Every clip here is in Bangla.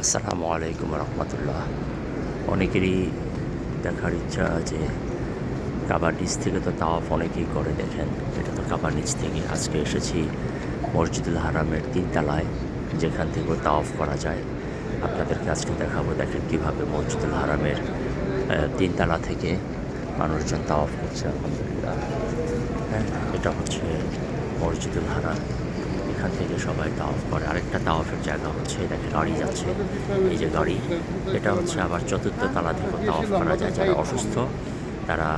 আসসালামু আলাইকুম রহমতুল্লাহ। অনেকেরই দেখার ইচ্ছা আছে, কাবার নিচ থেকে তো তাওয়াফ অনেকেই করে, দেখেন। এটা তো কাবার নিচ থেকে। আজকে এসেছি মসজিদুল হারামের তিনতলায়, যেখান থেকেও তাওয়াফ করা যায়। আপনাদেরকে আজকে দেখাবো, দেখেন কীভাবে মসজিদুল হারামের তিনতলা থেকে মানুষজন তাওয়াফ করছে, আলহামদুলিল্লাহ। হ্যাঁ এটা হচ্ছে মসজিদুল হারাম। এখান থেকে সবাই তাওয়াফ করে। আরেকটা তাওয়াফের জায়গা হচ্ছে দেখে গাড়ি যাচ্ছে। এই যে গাড়ি এটা হচ্ছে আবার চতুর্থ তালা থেকে তাওয়াফ করা যায়। যারা অসুস্থ, তারা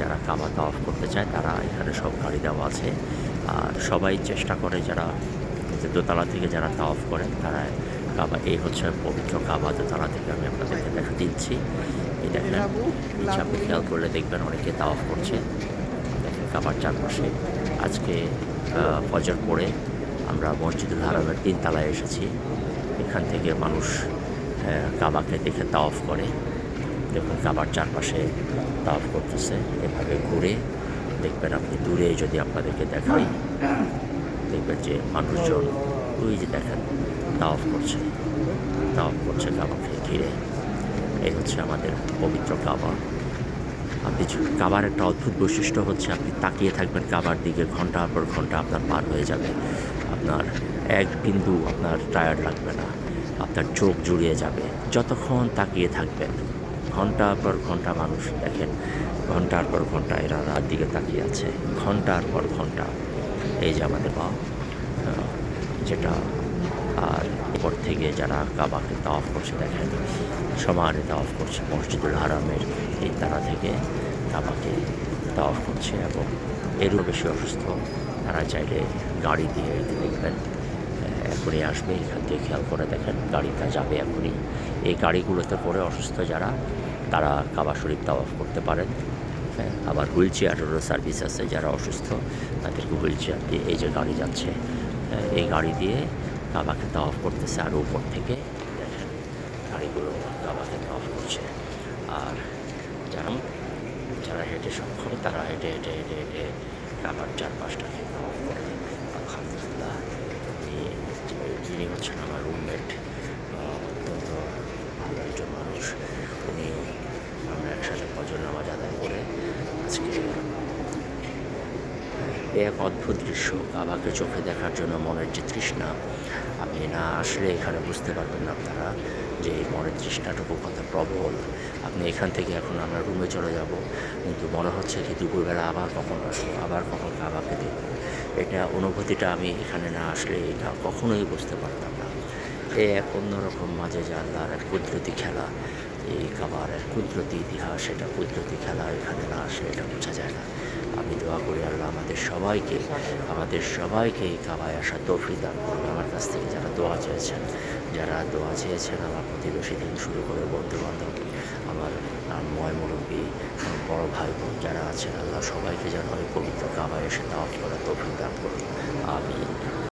যারা কাবা তাওয়াফ করতে চায়, তারা এখানে সব গাড়ি দেওয়া আছে। আর সবাই চেষ্টা করে যারা দোতলা থেকে যারা তাওয়াফ করেন, তারা, কাবা, এই হচ্ছে পবিত্র কাবা দোতলা থেকে আমি আপনাদেরকে দেখা দিচ্ছি। এই দেখেন আপনি খেয়াল করলে দেখবেন অনেকে তাওয়াফ করছে। দেখেন, কাবার চারপাশে। আজকে ফজর পরে আমরা মসজিদুল হারামের তিনতলায় এসেছি। এখান থেকে মানুষ কাবাকে দেখে তাওয়াফ করে। দেখুন কাবার চারপাশে তাওয়াফ করতেছে। এভাবে ঘুরে দেখবেন আপনি দূরে যদি আপনাদেরকে দেখাই, দেখবেন যে মানুষজন ওই যে দেখেন, তাওয়াফ করছে। তাওয়াফ করছে কাবাকে ঘিরে। এই হচ্ছে আমাদের পবিত্র কাবা। আপনি কাবার একটা অদ্ভুত বৈশিষ্ট্য হচ্ছে, আপনি তাকিয়ে থাকবেন কাবার দিকে, ঘণ্টার পর ঘণ্টা আপনার পার হয়ে যাবে। আপনার এক বিন্দু আপনার টায়ার্ড লাগবে না। আপনার চোখ জুড়িয়ে যাবে। যতক্ষণ তাকিয়ে থাকবেন, ঘণ্টার পর ঘণ্টা মানুষ দেখেন, ঘণ্টার পর ঘণ্টা এরা রাত দিকে তাকিয়ে আছে, ঘণ্টার পর ঘণ্টা। এই যে আমাদের বা যেটা আর উপর থেকে যারা কাবাকে তাওয়াফ করছে দেখেন, সমানে তাওয়াফ করছে মসজিদুল হারামের এই তারা থেকে কাবাকে তাওয়াফ করছে এবং এরও বেশি অসুস্থ। তারা চাইলে গাড়ি দিয়ে দেখবেন এখনই আসবে, এখান থেকে খেয়াল করে দেখেন, গাড়িটা যাবে এখনই। এই গাড়িগুলোতে করে অসুস্থ যারা, তারা কাবা শরীফ তাওয়াফ করতে পারেন। হ্যাঁ আবার হুইল চেয়ারেরও সার্ভিস আছে, যারা অসুস্থ, তাদেরকে হুইল চেয়ার দিয়ে এই যে গাড়ি যাচ্ছে এই গাড়ি দিয়ে কাবাকে তাওয়াফ করতেছে আর উপর থেকে। গাড়িগুলো কাবাকে তাওয়াফ করছে। আর যারা যারা হেঁটে সক্ষম, তারা হেঁটে হেঁটে হেঁটে হেঁটে কাবার চারপাশটাকে তাওয়াফ করে আলহামদুলিল্লাহ এই যিনি হচ্ছেন আমার রুমমেট অত্যন্ত ভালো একজন মানুষ, উনি আমরা একসাথে ফজর নামাজ আদায় করে আজকে এক অদ্ভুত দৃশ্য, কাবাকে চোখে দেখার জন্য মনের যে তৃষ্ণা, আপনি না আসলে এখানে বুঝতে পারবেন না আপনারা যে এই মনের তৃষ্ণাটুকু কত প্রবল। আপনি এখান থেকে এখন আমরা রুমে চলে যাব, কিন্তু মনে হচ্ছে কি দুপুরবেলা আবার কখন আসব, আবার কখন কাবাকে দেখব। এটা অনুভূতিটা আমি এখানে না আসলে এটা কখনোই বুঝতে পারতাম না। এ এক অন্যরকম মাঝে আল্লাহর এক কুদরতি খেলা, এই কাবার এক কুদরতি ইতিহাস, এটা কুদরতি খেলা এখানে না আসলে এটা বোঝা যায় না। আমি দোয়া করি আল্লাহ আমাদের সবাইকে আমাদের সবাইকে এই কাবায় আসা তৌফিক দান করবে আমার কাছ থেকে যারা দোয়া চেয়েছেন যারা দোয়া চেয়েছেন আমার প্রতিবেশী থেকে শুরু করে বন্ধুবান্ধব, আমার ময় মুরব্বী বড় ভাই বোন যারা আছেন আল্লাহ সবাইকে যেন ওই পবিত্র কাবায় এসে দাওয়াত করা তৌফিক দান করুন। আমি